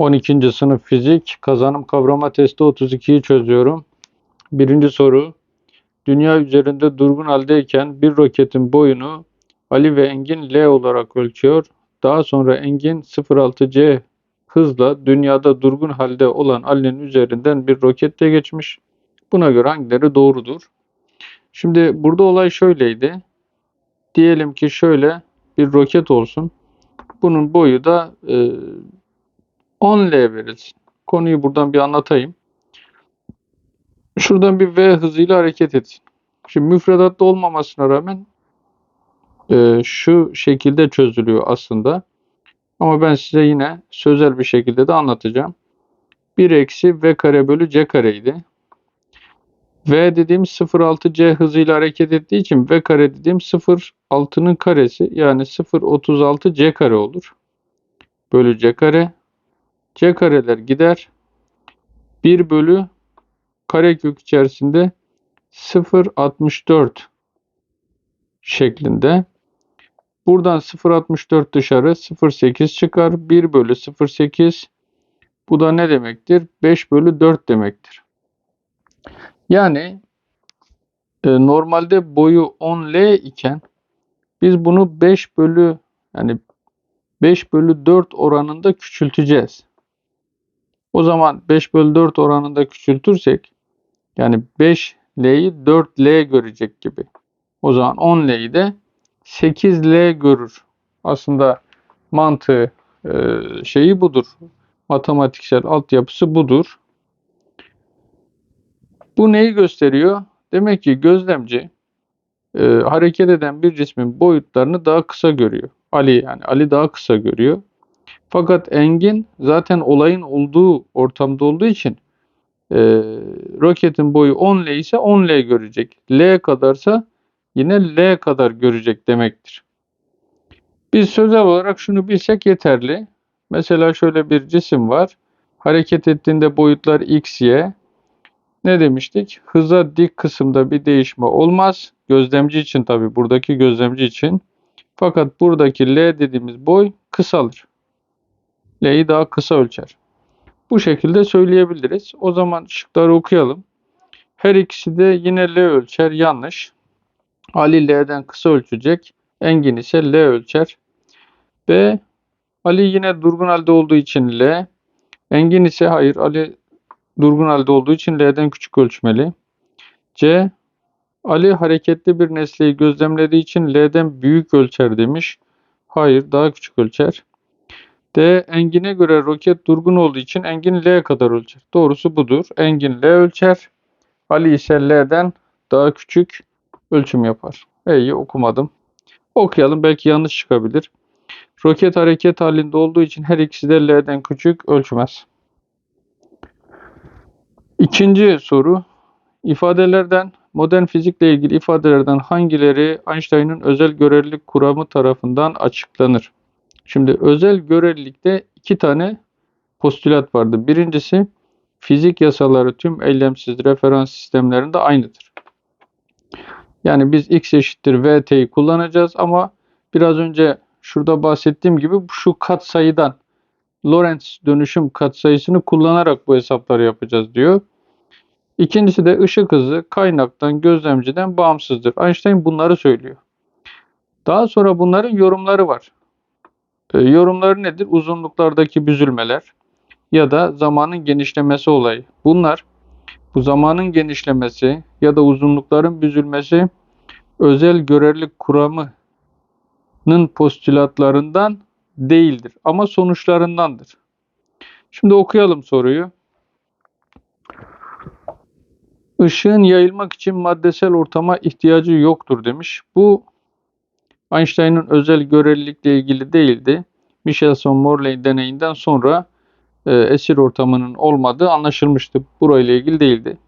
12. sınıf fizik kazanım kavrama testi 32'yi çözüyorum. Birinci soru. Dünya üzerinde durgun haldeyken bir roketin boyunu Ali ve Engin L olarak ölçüyor. Daha sonra Engin 0.6C hızla dünyada durgun halde olan Ali'nin üzerinden bir roketle geçmiş. Buna göre hangileri doğrudur? Şimdi burada olay şöyleydi. Diyelim ki şöyle bir roket olsun. Bunun boyu da e, 10L verilsin. Konuyu buradan bir anlatayım. Şuradan bir V hızıyla hareket etsin. Şimdi müfredatta olmamasına rağmen e, şu şekilde çözülüyor aslında. Ama ben size yine sözel bir şekilde de anlatacağım. 1 eksi V kare bölü C kareydi. V dediğim 0.6C hızıyla hareket ettiği için V kare dediğim 0.6'nın karesi yani 0.36C kare olur. Bölü C kare. C kareler gider. 1 bölü karekök içerisinde 0.64 şeklinde. Buradan 0.64 dışarı 0.8 çıkar. 1 bölü 0.8 bu da ne demektir? 5 bölü 4 demektir. Yani e, normalde boyu 10L iken biz bunu 5 bölü yani 5 bölü 4 oranında küçülteceğiz. O zaman 5 bölü 4 oranında küçültürsek yani 5L'yi 4L görecek gibi. O zaman 10L'yi de 8L görür. Aslında mantığı e, şeyi budur. Matematiksel altyapısı budur. Bu neyi gösteriyor? Demek ki gözlemci e, hareket eden bir cismin boyutlarını daha kısa görüyor. Ali yani Ali daha kısa görüyor. Fakat Engin zaten olayın olduğu ortamda olduğu için e, roketin boyu 10L ise 10L görecek. L kadarsa yine L kadar görecek demektir. Biz sözel olarak şunu bilsek yeterli. Mesela şöyle bir cisim var. Hareket ettiğinde boyutlar x, y. Ne demiştik? Hıza dik kısımda bir değişme olmaz. Gözlemci için tabi buradaki gözlemci için. Fakat buradaki L dediğimiz boy kısalır. L'yi daha kısa ölçer. Bu şekilde söyleyebiliriz. O zaman şıkları okuyalım. Her ikisi de yine L ölçer. Yanlış. Ali L'den kısa ölçecek. Engin ise L ölçer. B. Ali yine durgun halde olduğu için L. Engin ise hayır Ali durgun halde olduğu için L'den küçük ölçmeli. C. Ali hareketli bir nesneyi gözlemlediği için L'den büyük ölçer demiş. Hayır daha küçük ölçer. D. Engin'e göre roket durgun olduğu için Engin L kadar ölçer. Doğrusu budur. Engin L ölçer. Ali ise L'den daha küçük ölçüm yapar. İyi okumadım. Okuyalım belki yanlış çıkabilir. Roket hareket halinde olduğu için her ikisi de L'den küçük ölçmez. İkinci soru. İfadelerden modern fizikle ilgili ifadelerden hangileri Einstein'ın özel görelilik kuramı tarafından açıklanır? Şimdi özel görelilikte iki tane postülat vardı. Birincisi fizik yasaları tüm eylemsiz referans sistemlerinde aynıdır. Yani biz x eşittir vt'yi kullanacağız ama biraz önce şurada bahsettiğim gibi şu katsayıdan Lorentz dönüşüm katsayısını kullanarak bu hesapları yapacağız diyor. İkincisi de ışık hızı kaynaktan, gözlemciden bağımsızdır. Einstein bunları söylüyor. Daha sonra bunların yorumları var. E, yorumları nedir? Uzunluklardaki büzülmeler ya da zamanın genişlemesi olayı. Bunlar bu zamanın genişlemesi ya da uzunlukların büzülmesi özel görelilik kuramının postülatlarından değildir ama sonuçlarındandır. Şimdi okuyalım soruyu. Işığın yayılmak için maddesel ortama ihtiyacı yoktur demiş. Bu Einstein'ın özel görelilikle ilgili değildi. Michelson-Morley deneyinden sonra e, esir ortamının olmadığı anlaşılmıştı. Burayla ilgili değildi.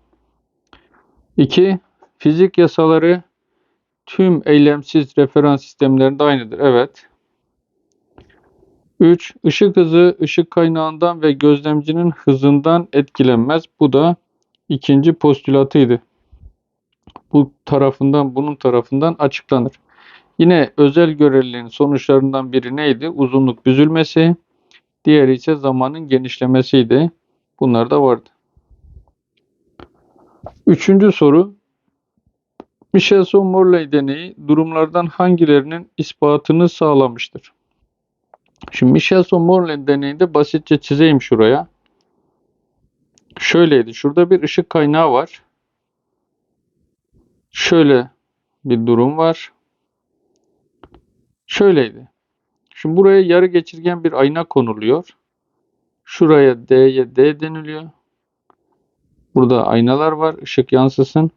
2. Fizik yasaları tüm eylemsiz referans sistemlerinde aynıdır. Evet. 3. Işık hızı ışık kaynağından ve gözlemcinin hızından etkilenmez. Bu da ikinci postülatıydı. Bu tarafından bunun tarafından açıklanır. Yine özel göreliliğin sonuçlarından biri neydi? Uzunluk büzülmesi. Diğeri ise zamanın genişlemesiydi. Bunlar da vardı. Üçüncü soru. Michelson-Morley deneyi durumlardan hangilerinin ispatını sağlamıştır? Şimdi Michelson-Morley deneyinde basitçe çizeyim şuraya. Şöyleydi. Şurada bir ışık kaynağı var. Şöyle bir durum var. Şöyleydi. Şimdi buraya yarı geçirgen bir ayna konuluyor. Şuraya D'ye D deniliyor. Burada aynalar var. ışık yansısın.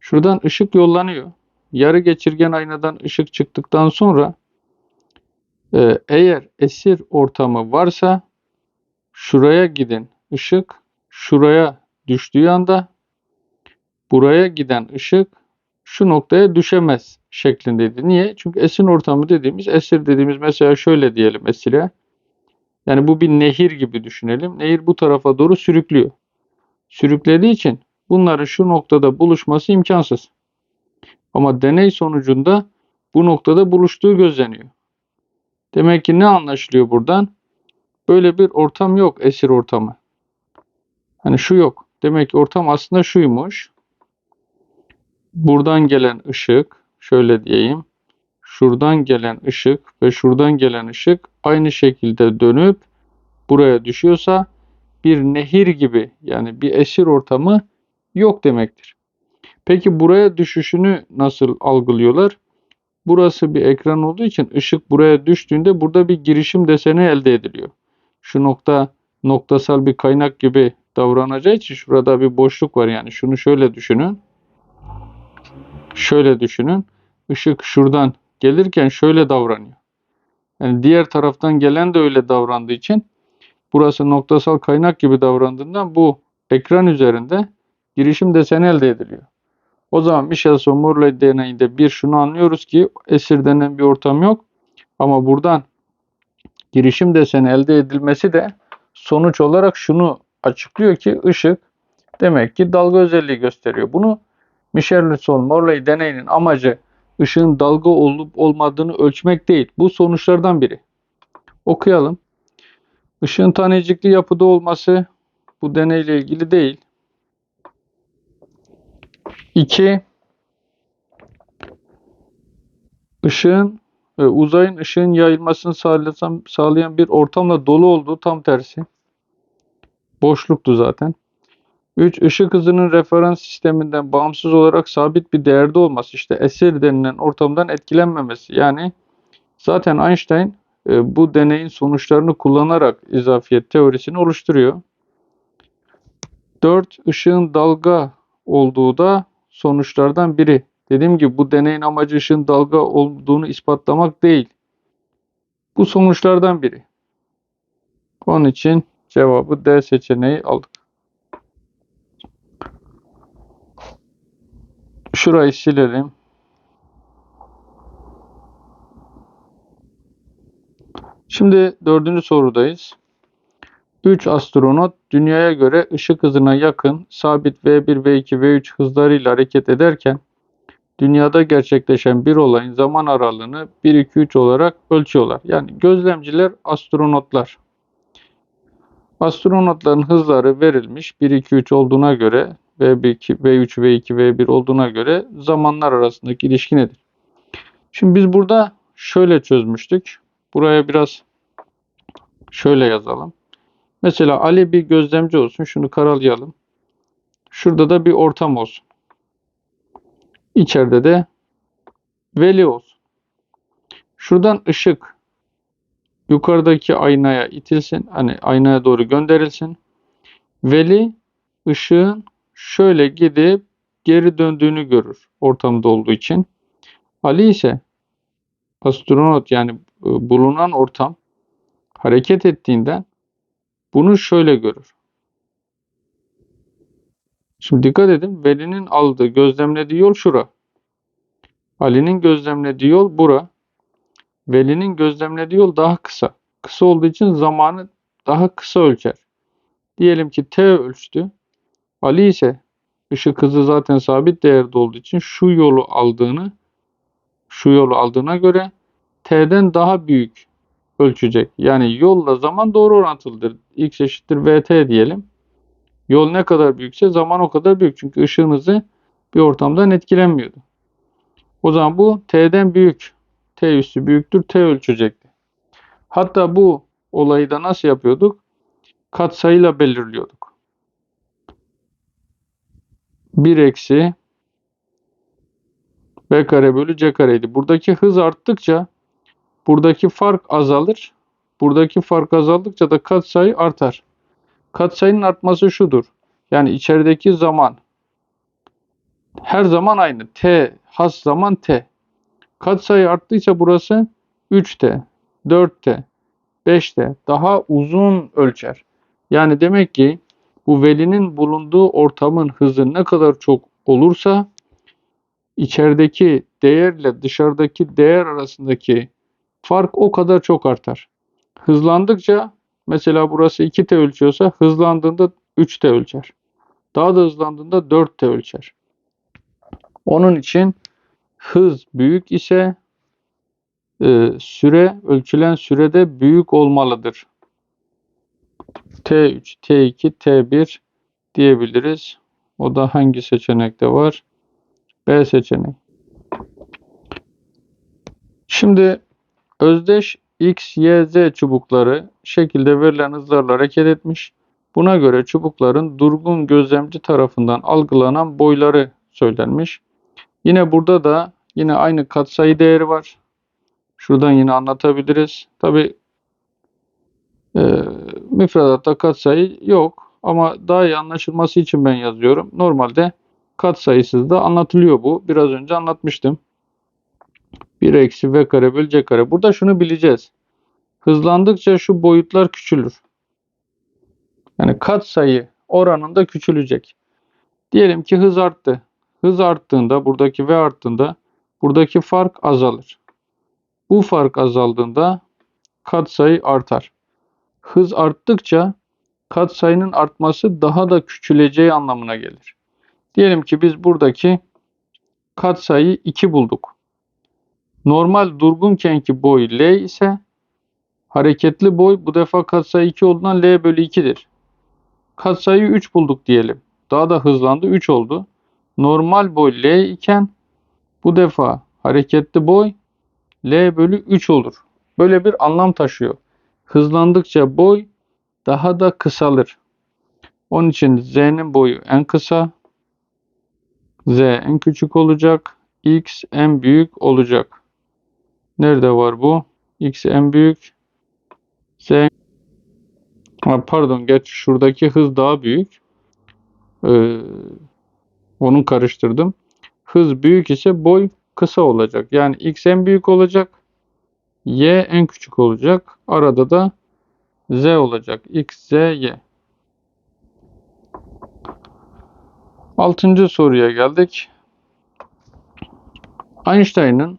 Şuradan ışık yollanıyor. Yarı geçirgen aynadan ışık çıktıktan sonra e, eğer esir ortamı varsa şuraya giden ışık şuraya düştüğü anda buraya giden ışık şu noktaya düşemez şeklindeydi. Niye? Çünkü esin ortamı dediğimiz, esir dediğimiz mesela şöyle diyelim esire. Yani bu bir nehir gibi düşünelim. Nehir bu tarafa doğru sürüklüyor. Sürüklediği için bunların şu noktada buluşması imkansız. Ama deney sonucunda bu noktada buluştuğu gözleniyor. Demek ki ne anlaşılıyor buradan? Böyle bir ortam yok esir ortamı. Hani şu yok. Demek ki ortam aslında şuymuş. Buradan gelen ışık, şöyle diyeyim. Şuradan gelen ışık ve şuradan gelen ışık aynı şekilde dönüp buraya düşüyorsa bir nehir gibi yani bir esir ortamı yok demektir. Peki buraya düşüşünü nasıl algılıyorlar? Burası bir ekran olduğu için ışık buraya düştüğünde burada bir girişim deseni elde ediliyor. Şu nokta noktasal bir kaynak gibi davranacağı için şurada bir boşluk var yani şunu şöyle düşünün. Şöyle düşünün. Işık şuradan gelirken şöyle davranıyor. Yani diğer taraftan gelen de öyle davrandığı için burası noktasal kaynak gibi davrandığından bu ekran üzerinde girişim deseni elde ediliyor. O zaman Michelson-Morley deneyinde bir şunu anlıyoruz ki esir denen bir ortam yok. Ama buradan girişim deseni elde edilmesi de sonuç olarak şunu açıklıyor ki ışık demek ki dalga özelliği gösteriyor. Bunu Michelson-Morley deneyinin amacı ışığın dalga olup olmadığını ölçmek değil. Bu sonuçlardan biri. Okuyalım. Işığın tanecikli yapıda olması bu deneyle ilgili değil. 2. Işığın e, uzayın ışığın yayılmasını sağlayan, sağlayan bir ortamla dolu olduğu tam tersi. Boşluktu zaten. 3. Işık hızının referans sisteminden bağımsız olarak sabit bir değerde olması. İşte esir denilen ortamdan etkilenmemesi. Yani zaten Einstein e, bu deneyin sonuçlarını kullanarak izafiyet teorisini oluşturuyor. 4. Işığın dalga olduğu da sonuçlardan biri. Dediğim gibi bu deneyin amacı ışığın dalga olduğunu ispatlamak değil. Bu sonuçlardan biri. Onun için cevabı D seçeneği aldık. Şurayı silelim. Şimdi dördüncü sorudayız. 3 astronot dünyaya göre ışık hızına yakın sabit V1, V2, V3 hızlarıyla hareket ederken dünyada gerçekleşen bir olayın zaman aralığını 1, 2, 3 olarak ölçüyorlar. Yani gözlemciler astronotlar. Astronotların hızları verilmiş 1, 2, 3 olduğuna göre V1, V3, V2, V1 olduğuna göre zamanlar arasındaki ilişki nedir? Şimdi biz burada şöyle çözmüştük. Buraya biraz şöyle yazalım. Mesela Ali bir gözlemci olsun. Şunu karalayalım. Şurada da bir ortam olsun. İçeride de veli olsun. Şuradan ışık yukarıdaki aynaya itilsin. Hani aynaya doğru gönderilsin. Veli ışığın şöyle gidip geri döndüğünü görür ortamda olduğu için. Ali ise astronot yani e, bulunan ortam hareket ettiğinden bunu şöyle görür. Şimdi dikkat edin. Veli'nin aldığı, gözlemlediği yol şura. Ali'nin gözlemlediği yol bura. Veli'nin gözlemlediği yol daha kısa. Kısa olduğu için zamanı daha kısa ölçer. Diyelim ki T ölçtü. Ali ise ışık hızı zaten sabit değerde olduğu için şu yolu aldığını şu yolu aldığına göre T'den daha büyük ölçecek. Yani yolla zaman doğru orantılıdır. X eşittir VT diyelim. Yol ne kadar büyükse zaman o kadar büyük. Çünkü ışığın hızı bir ortamdan etkilenmiyordu. O zaman bu T'den büyük. T üssü büyüktür. T ölçecekti. Hatta bu olayı da nasıl yapıyorduk? Katsayıyla belirliyorduk. 1 eksi B kare bölü C kareydi. Buradaki hız arttıkça buradaki fark azalır. Buradaki fark azaldıkça da katsayı artar. Katsayının artması şudur. Yani içerideki zaman her zaman aynı. T has zaman T. Katsayı arttıkça burası 3T, 4T, 5T daha uzun ölçer. Yani demek ki bu velinin bulunduğu ortamın hızı ne kadar çok olursa içerideki değerle dışarıdaki değer arasındaki fark o kadar çok artar. Hızlandıkça mesela burası 2T ölçüyorsa hızlandığında 3T ölçer. Daha da hızlandığında 4T ölçer. Onun için hız büyük ise e, süre ölçülen sürede büyük olmalıdır. T3, T2, T1 diyebiliriz. O da hangi seçenekte var? B seçeneği. Şimdi özdeş X, Y, Z çubukları şekilde verilen hızlarla hareket etmiş. Buna göre çubukların durgun gözlemci tarafından algılanan boyları söylenmiş. Yine burada da yine aynı katsayı değeri var. Şuradan yine anlatabiliriz. Tabi e, müfredatta katsayı yok ama daha iyi anlaşılması için ben yazıyorum. Normalde katsayısız da anlatılıyor bu. Biraz önce anlatmıştım. 1 eksi v kare bölü c kare. Burada şunu bileceğiz. Hızlandıkça şu boyutlar küçülür. Yani katsayı oranında küçülecek. Diyelim ki hız arttı. Hız arttığında buradaki v arttığında buradaki fark azalır. Bu fark azaldığında katsayı artar. Hız arttıkça katsayının artması daha da küçüleceği anlamına gelir. Diyelim ki biz buradaki katsayı 2 bulduk. Normal durgunkenki boy L ise hareketli boy bu defa katsayı 2 olduğundan L bölü 2'dir. Katsayı 3 bulduk diyelim. Daha da hızlandı 3 oldu. Normal boy L iken bu defa hareketli boy L bölü 3 olur. Böyle bir anlam taşıyor. Hızlandıkça boy daha da kısalır. Onun için Z'nin boyu en kısa, Z en küçük olacak, X en büyük olacak. Nerede var bu? X en büyük, Z pardon geç şuradaki hız daha büyük. Ee, onu karıştırdım. Hız büyük ise boy kısa olacak. Yani X en büyük olacak. Y en küçük olacak. Arada da Z olacak. X, Z, Y. Altıncı soruya geldik. Einstein'ın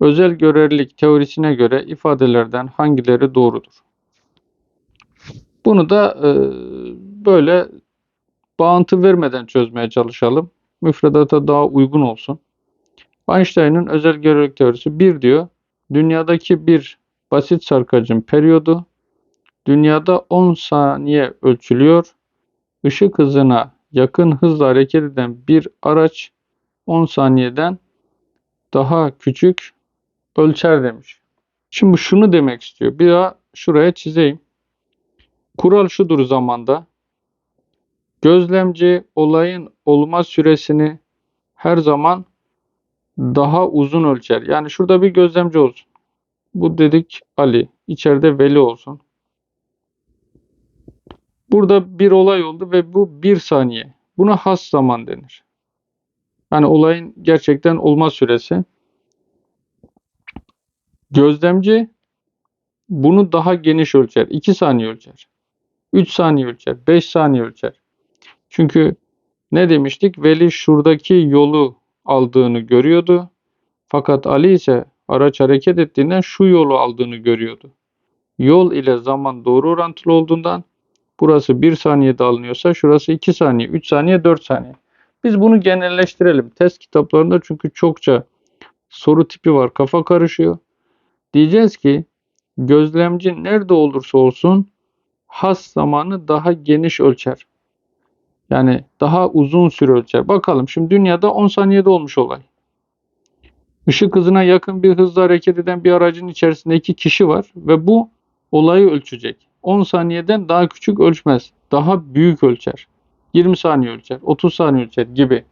özel görelilik teorisine göre ifadelerden hangileri doğrudur? Bunu da e, böyle bağıntı vermeden çözmeye çalışalım. Müfredata daha uygun olsun. Einstein'ın özel görelilik teorisi 1 diyor. Dünyadaki bir basit sarkacın periyodu dünyada 10 saniye ölçülüyor. Işık hızına yakın hızla hareket eden bir araç 10 saniyeden daha küçük ölçer demiş. Şimdi şunu demek istiyor. Bir daha şuraya çizeyim. Kural şudur zamanda. Gözlemci olayın olma süresini her zaman daha uzun ölçer. Yani şurada bir gözlemci olsun. Bu dedik Ali. İçeride Veli olsun. Burada bir olay oldu ve bu bir saniye. Buna has zaman denir. Yani olayın gerçekten olma süresi. Gözlemci bunu daha geniş ölçer. 2 saniye ölçer. 3 saniye ölçer. 5 saniye ölçer. Çünkü ne demiştik? Veli şuradaki yolu aldığını görüyordu. Fakat Ali ise araç hareket ettiğinden şu yolu aldığını görüyordu. Yol ile zaman doğru orantılı olduğundan burası 1 saniyede alınıyorsa şurası 2 saniye, 3 saniye, 4 saniye. Biz bunu genelleştirelim. Test kitaplarında çünkü çokça soru tipi var. Kafa karışıyor. Diyeceğiz ki gözlemci nerede olursa olsun has zamanı daha geniş ölçer. Yani daha uzun süre ölçer. Bakalım şimdi dünyada 10 saniyede olmuş olay. Işık hızına yakın bir hızla hareket eden bir aracın içerisinde iki kişi var ve bu olayı ölçecek. 10 saniyeden daha küçük ölçmez. Daha büyük ölçer. 20 saniye ölçer, 30 saniye ölçer gibi.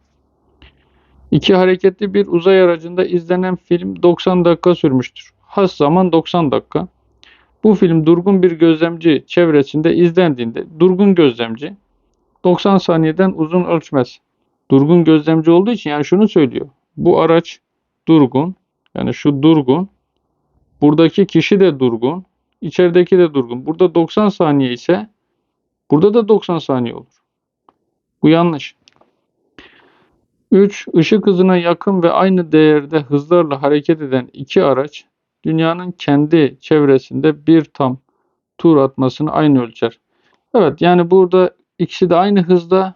İki hareketli bir uzay aracında izlenen film 90 dakika sürmüştür. Has zaman 90 dakika. Bu film durgun bir gözlemci çevresinde izlendiğinde durgun gözlemci 90 saniyeden uzun ölçmez. Durgun gözlemci olduğu için yani şunu söylüyor. Bu araç durgun. Yani şu durgun. Buradaki kişi de durgun. içerideki de durgun. Burada 90 saniye ise burada da 90 saniye olur. Bu yanlış. 3. Işık hızına yakın ve aynı değerde hızlarla hareket eden iki araç dünyanın kendi çevresinde bir tam tur atmasını aynı ölçer. Evet yani burada ikisi de aynı hızda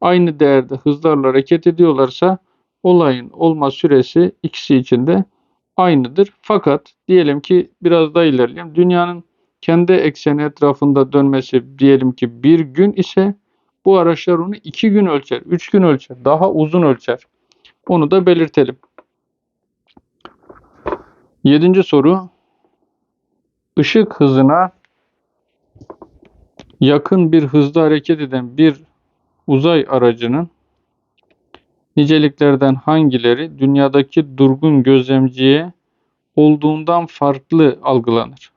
aynı değerde hızlarla hareket ediyorlarsa olayın olma süresi ikisi için de aynıdır. Fakat diyelim ki biraz daha ilerleyelim. Dünyanın kendi ekseni etrafında dönmesi diyelim ki bir gün ise bu araçlar onu iki gün ölçer, üç gün ölçer, daha uzun ölçer. Onu da belirtelim. Yedinci soru. Işık hızına yakın bir hızda hareket eden bir uzay aracının niceliklerden hangileri dünyadaki durgun gözlemciye olduğundan farklı algılanır?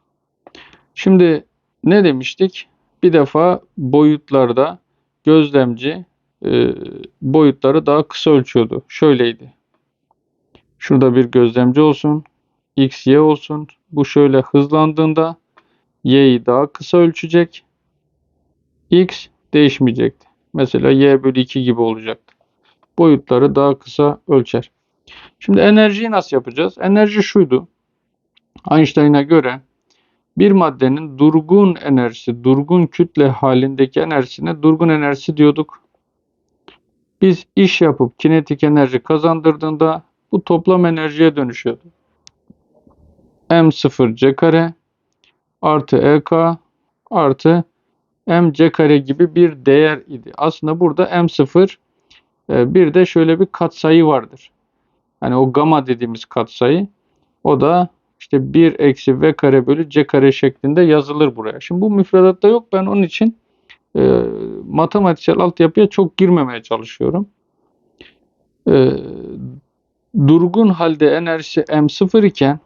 Şimdi ne demiştik? Bir defa boyutlarda gözlemci e, boyutları daha kısa ölçüyordu. Şöyleydi. Şurada bir gözlemci olsun. X, Y olsun. Bu şöyle hızlandığında Y'yi daha kısa ölçecek. X değişmeyecekti. Mesela Y bölü 2 gibi olacaktı. Boyutları daha kısa ölçer. Şimdi enerjiyi nasıl yapacağız? Enerji şuydu. Einstein'a göre bir maddenin durgun enerjisi, durgun kütle halindeki enerjisine durgun enerjisi diyorduk. Biz iş yapıp kinetik enerji kazandırdığında bu toplam enerjiye dönüşüyordu. M0 C kare artı EK artı MC kare gibi bir değer idi. Aslında burada M0 e, bir de şöyle bir katsayı vardır. Hani o gamma dediğimiz katsayı o da işte 1 eksi v kare bölü c kare şeklinde yazılır buraya. Şimdi bu müfredatta yok. Ben onun için e, matematiksel altyapıya çok girmemeye çalışıyorum. E, durgun halde enerjisi m0 iken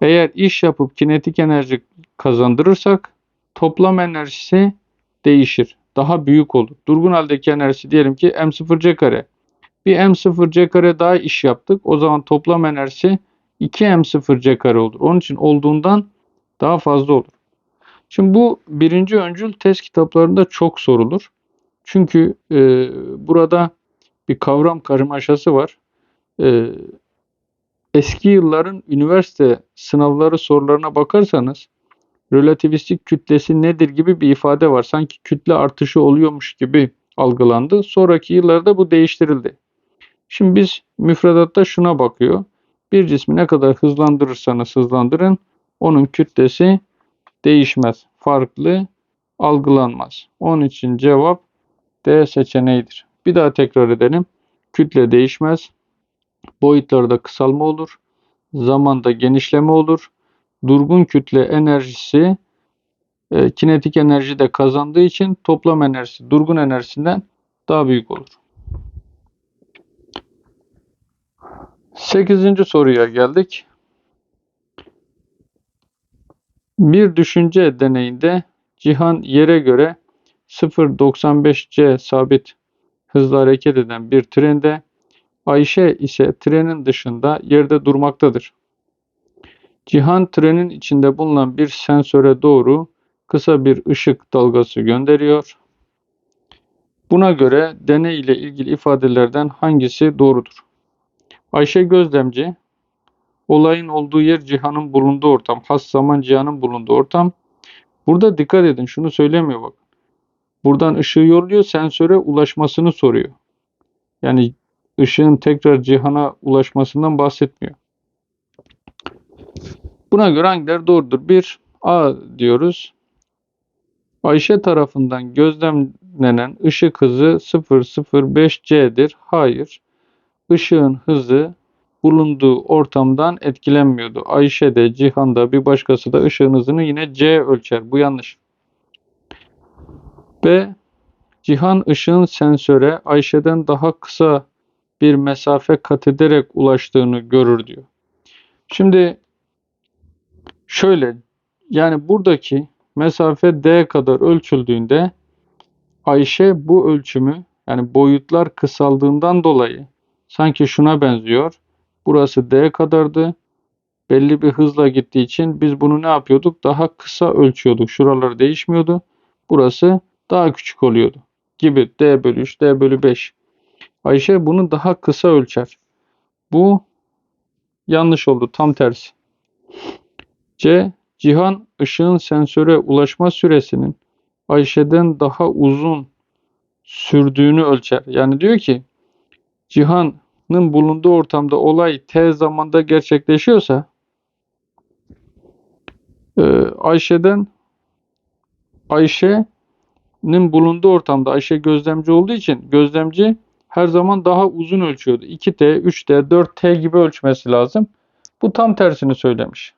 eğer iş yapıp kinetik enerji kazandırırsak toplam enerjisi değişir. Daha büyük olur. Durgun haldeki enerjisi diyelim ki m0c kare. Bir m0c kare daha iş yaptık. O zaman toplam enerjisi 2m0c kare olur. Onun için olduğundan daha fazla olur. Şimdi bu birinci öncül test kitaplarında çok sorulur. Çünkü e, burada bir kavram karmaşası var. E, eski yılların üniversite sınavları sorularına bakarsanız relativistik kütlesi nedir gibi bir ifade var. Sanki kütle artışı oluyormuş gibi algılandı. Sonraki yıllarda bu değiştirildi. Şimdi biz müfredatta şuna bakıyor. Bir cismi ne kadar hızlandırırsanız hızlandırın onun kütlesi değişmez. Farklı algılanmaz. Onun için cevap D seçeneğidir. Bir daha tekrar edelim. Kütle değişmez. Boyutlarda kısalma olur. Zamanda genişleme olur. Durgun kütle enerjisi e, kinetik enerji de kazandığı için toplam enerjisi durgun enerjisinden daha büyük olur. Sekizinci soruya geldik. Bir düşünce deneyinde cihan yere göre 0.95 c sabit hızla hareket eden bir trende Ayşe ise trenin dışında yerde durmaktadır. Cihan trenin içinde bulunan bir sensöre doğru kısa bir ışık dalgası gönderiyor. Buna göre deney ile ilgili ifadelerden hangisi doğrudur? Ayşe gözlemci, olayın olduğu yer cihanın bulunduğu ortam, has zaman cihanın bulunduğu ortam. Burada dikkat edin, şunu söylemiyor bak. Buradan ışığı yolluyor, sensöre ulaşmasını soruyor. Yani ışığın tekrar cihana ulaşmasından bahsetmiyor. Buna göre hangileri doğrudur? 1. A diyoruz. Ayşe tarafından gözlemlenen ışık hızı 005C'dir. Hayır. Işığın hızı bulunduğu ortamdan etkilenmiyordu. Ayşe de, Cihan da, bir başkası da ışığın hızını yine C ölçer. Bu yanlış. B. Cihan ışığın sensöre Ayşe'den daha kısa bir mesafe kat ederek ulaştığını görür diyor. Şimdi şöyle yani buradaki mesafe D kadar ölçüldüğünde Ayşe bu ölçümü yani boyutlar kısaldığından dolayı sanki şuna benziyor. Burası D kadardı. Belli bir hızla gittiği için biz bunu ne yapıyorduk? Daha kısa ölçüyorduk. Şuralar değişmiyordu. Burası daha küçük oluyordu. Gibi D bölü 3, D bölü 5. Ayşe bunu daha kısa ölçer. Bu yanlış oldu. Tam tersi. C. Cihan ışığın sensöre ulaşma süresinin Ayşe'den daha uzun sürdüğünü ölçer. Yani diyor ki Cihan'ın bulunduğu ortamda olay T zamanda gerçekleşiyorsa e, Ayşe'den Ayşe'nin bulunduğu ortamda Ayşe gözlemci olduğu için gözlemci her zaman daha uzun ölçüyordu. 2T, 3T, 4T gibi ölçmesi lazım. Bu tam tersini söylemiş.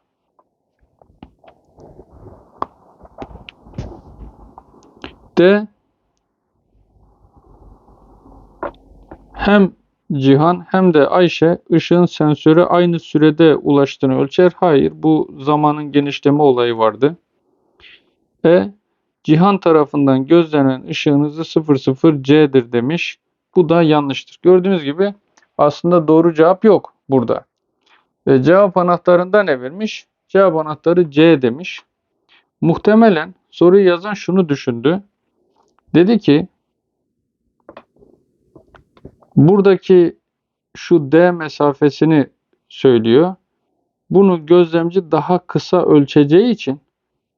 D hem Cihan hem de Ayşe ışığın sensöre aynı sürede ulaştığını ölçer. Hayır, bu zamanın genişleme olayı vardı. E Cihan tarafından gözlenen ışığın hızı 00C'dir demiş. Bu da yanlıştır. Gördüğünüz gibi aslında doğru cevap yok burada. E, cevap anahtarında ne vermiş? Cevap anahtarı C demiş. Muhtemelen soruyu yazan şunu düşündü. Dedi ki buradaki şu D mesafesini söylüyor. Bunu gözlemci daha kısa ölçeceği için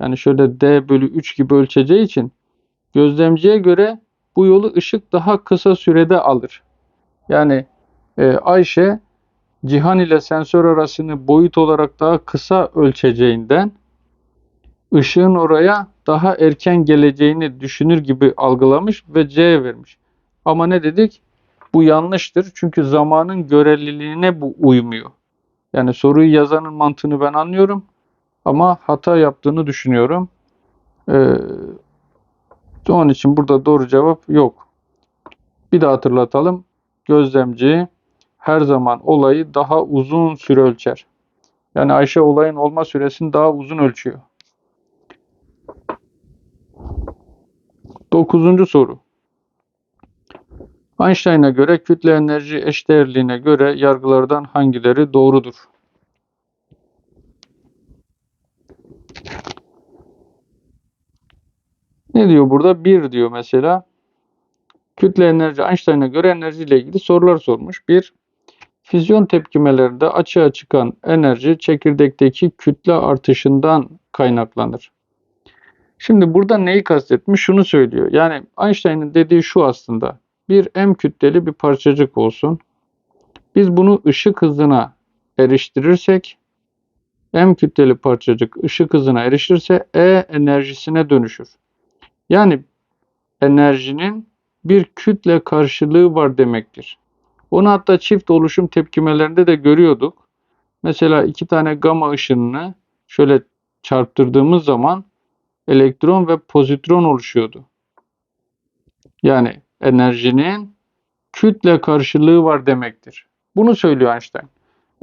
yani şöyle D bölü 3 gibi ölçeceği için gözlemciye göre bu yolu ışık daha kısa sürede alır. Yani e, Ayşe cihan ile sensör arasını boyut olarak daha kısa ölçeceğinden ışığın oraya daha erken geleceğini düşünür gibi algılamış ve C vermiş. Ama ne dedik? Bu yanlıştır. Çünkü zamanın göreliliğine bu uymuyor. Yani soruyu yazanın mantığını ben anlıyorum. Ama hata yaptığını düşünüyorum. Ee, onun için burada doğru cevap yok. Bir daha hatırlatalım. Gözlemci her zaman olayı daha uzun süre ölçer. Yani Ayşe olayın olma süresini daha uzun ölçüyor. Dokuzuncu soru. Einstein'a göre kütle enerji eşdeğerliğine göre yargılardan hangileri doğrudur? Ne diyor burada? Bir diyor mesela. Kütle enerji Einstein'a göre enerji ile ilgili sorular sormuş. Bir, füzyon tepkimelerinde açığa çıkan enerji çekirdekteki kütle artışından kaynaklanır. Şimdi burada neyi kastetmiş? Şunu söylüyor. Yani Einstein'ın dediği şu aslında. Bir M kütleli bir parçacık olsun. Biz bunu ışık hızına eriştirirsek M kütleli parçacık ışık hızına erişirse E enerjisine dönüşür. Yani enerjinin bir kütle karşılığı var demektir. Onu hatta çift oluşum tepkimelerinde de görüyorduk. Mesela iki tane gama ışınını şöyle çarptırdığımız zaman elektron ve pozitron oluşuyordu. Yani enerjinin kütle karşılığı var demektir. Bunu söylüyor Einstein.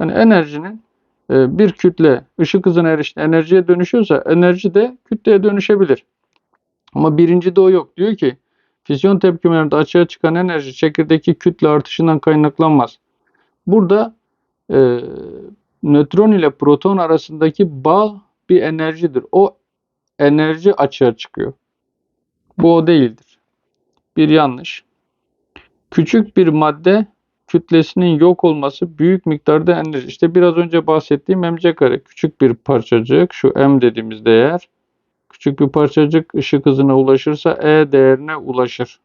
Yani enerjinin e, bir kütle ışık hızına erişti enerjiye dönüşüyorsa enerji de kütleye dönüşebilir. Ama birinci de o yok. Diyor ki fisyon tepkimelerinde açığa çıkan enerji çekirdeki kütle artışından kaynaklanmaz. Burada e, nötron ile proton arasındaki bağ bir enerjidir. O enerji açığa çıkıyor. Bu o değildir. Bir yanlış. Küçük bir madde kütlesinin yok olması büyük miktarda enerji. İşte biraz önce bahsettiğim mc kare. Küçük bir parçacık şu m dediğimiz değer Küçük bir parçacık ışık hızına ulaşırsa E değerine ulaşır.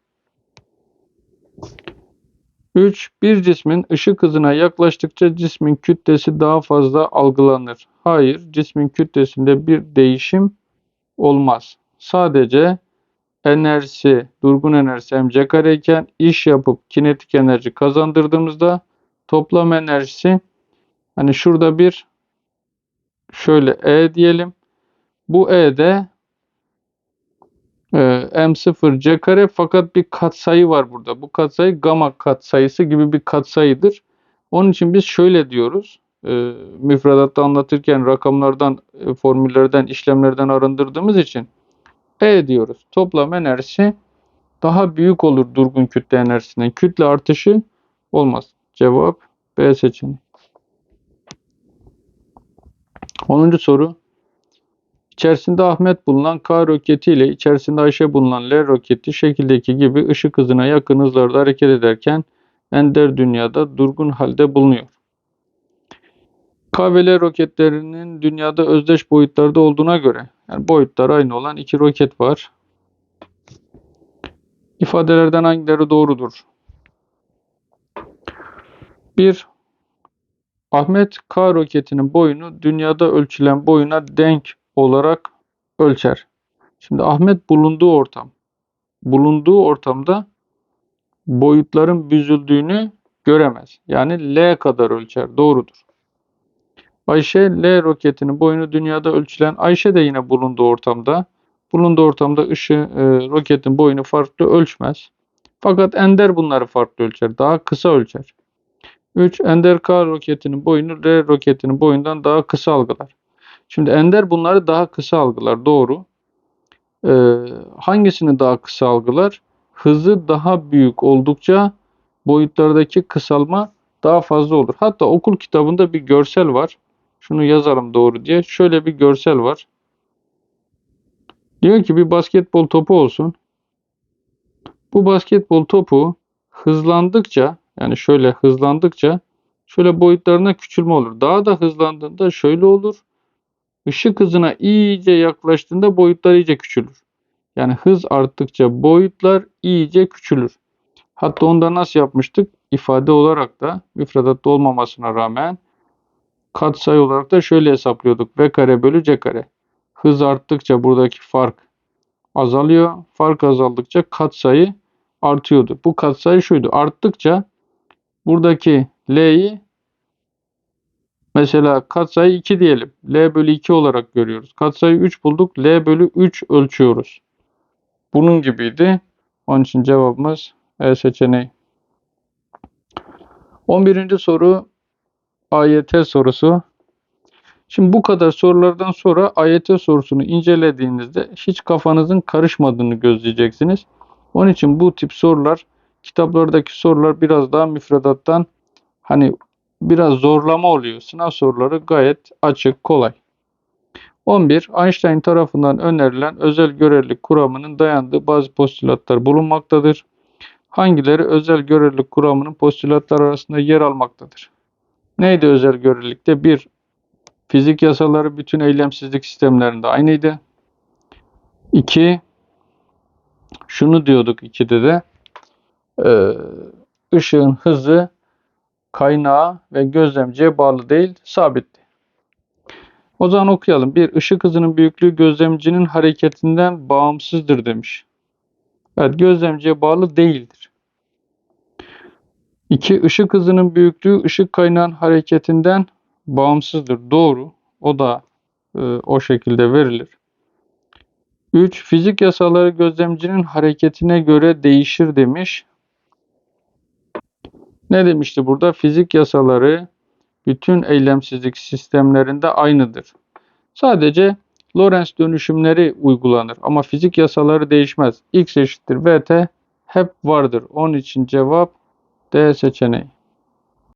3. Bir cismin ışık hızına yaklaştıkça cismin kütlesi daha fazla algılanır. Hayır, cismin kütlesinde bir değişim olmaz. Sadece enerjisi, durgun enerjisi mc kare iken iş yapıp kinetik enerji kazandırdığımızda toplam enerjisi hani şurada bir şöyle E diyelim. Bu E de e, m0 c kare fakat bir katsayı var burada. Bu katsayı gamma katsayısı gibi bir katsayıdır. Onun için biz şöyle diyoruz. E, müfredatta anlatırken rakamlardan, e, formüllerden, işlemlerden arındırdığımız için E diyoruz. Toplam enerjisi daha büyük olur durgun kütle enerjisinden. Kütle artışı olmaz. Cevap B seçeneği. 10. soru. İçerisinde Ahmet bulunan K roketi ile içerisinde Ayşe bulunan L roketi şekildeki gibi ışık hızına yakın hızlarda hareket ederken ender dünyada durgun halde bulunuyor. K ve L roketlerinin dünyada özdeş boyutlarda olduğuna göre yani boyutlar aynı olan iki roket var. İfadelerden hangileri doğrudur? 1. Ahmet K roketinin boyunu dünyada ölçülen boyuna denk olarak ölçer. Şimdi Ahmet bulunduğu ortam. Bulunduğu ortamda boyutların büzüldüğünü göremez. Yani L kadar ölçer. Doğrudur. Ayşe L roketinin boyunu dünyada ölçülen Ayşe de yine bulunduğu ortamda. Bulunduğu ortamda ışığı e, roketin boyunu farklı ölçmez. Fakat Ender bunları farklı ölçer. Daha kısa ölçer. 3. Ender K roketinin boyunu R roketinin boyundan daha kısa algılar. Şimdi Ender bunları daha kısa algılar. Doğru. Ee, hangisini daha kısa algılar? Hızı daha büyük oldukça boyutlardaki kısalma daha fazla olur. Hatta okul kitabında bir görsel var. Şunu yazalım doğru diye. Şöyle bir görsel var. Diyor ki bir basketbol topu olsun. Bu basketbol topu hızlandıkça yani şöyle hızlandıkça şöyle boyutlarına küçülme olur. Daha da hızlandığında şöyle olur. Işık hızına iyice yaklaştığında boyutlar iyice küçülür. Yani hız arttıkça boyutlar iyice küçülür. Hatta onda nasıl yapmıştık? İfade olarak da müfredatta olmamasına rağmen katsayı olarak da şöyle hesaplıyorduk. V kare bölü C kare. Hız arttıkça buradaki fark azalıyor. Fark azaldıkça katsayı artıyordu. Bu katsayı şuydu. Arttıkça buradaki L'yi Mesela katsayı 2 diyelim. L bölü 2 olarak görüyoruz. Katsayı 3 bulduk. L bölü 3 ölçüyoruz. Bunun gibiydi. Onun için cevabımız E seçeneği. 11. soru AYT sorusu. Şimdi bu kadar sorulardan sonra AYT sorusunu incelediğinizde hiç kafanızın karışmadığını gözleyeceksiniz. Onun için bu tip sorular kitaplardaki sorular biraz daha müfredattan hani biraz zorlama oluyor. Sınav soruları gayet açık, kolay. 11. Einstein tarafından önerilen özel görelilik kuramının dayandığı bazı postülatlar bulunmaktadır. Hangileri özel görelilik kuramının postülatlar arasında yer almaktadır? Neydi özel görelilikte? 1. Fizik yasaları bütün eylemsizlik sistemlerinde aynıydı. 2. Şunu diyorduk 2'de de. Ee, ışığın hızı kaynağa ve gözlemciye bağlı değil, sabitti. O zaman okuyalım. Bir, ışık hızının büyüklüğü gözlemcinin hareketinden bağımsızdır demiş. Evet, gözlemciye bağlı değildir. İki, ışık hızının büyüklüğü ışık kaynağın hareketinden bağımsızdır. Doğru. O da e, o şekilde verilir. 3. Fizik yasaları gözlemcinin hareketine göre değişir demiş. Ne demişti burada? Fizik yasaları bütün eylemsizlik sistemlerinde aynıdır. Sadece Lorentz dönüşümleri uygulanır ama fizik yasaları değişmez. X eşittir Vt hep vardır. Onun için cevap D seçeneği.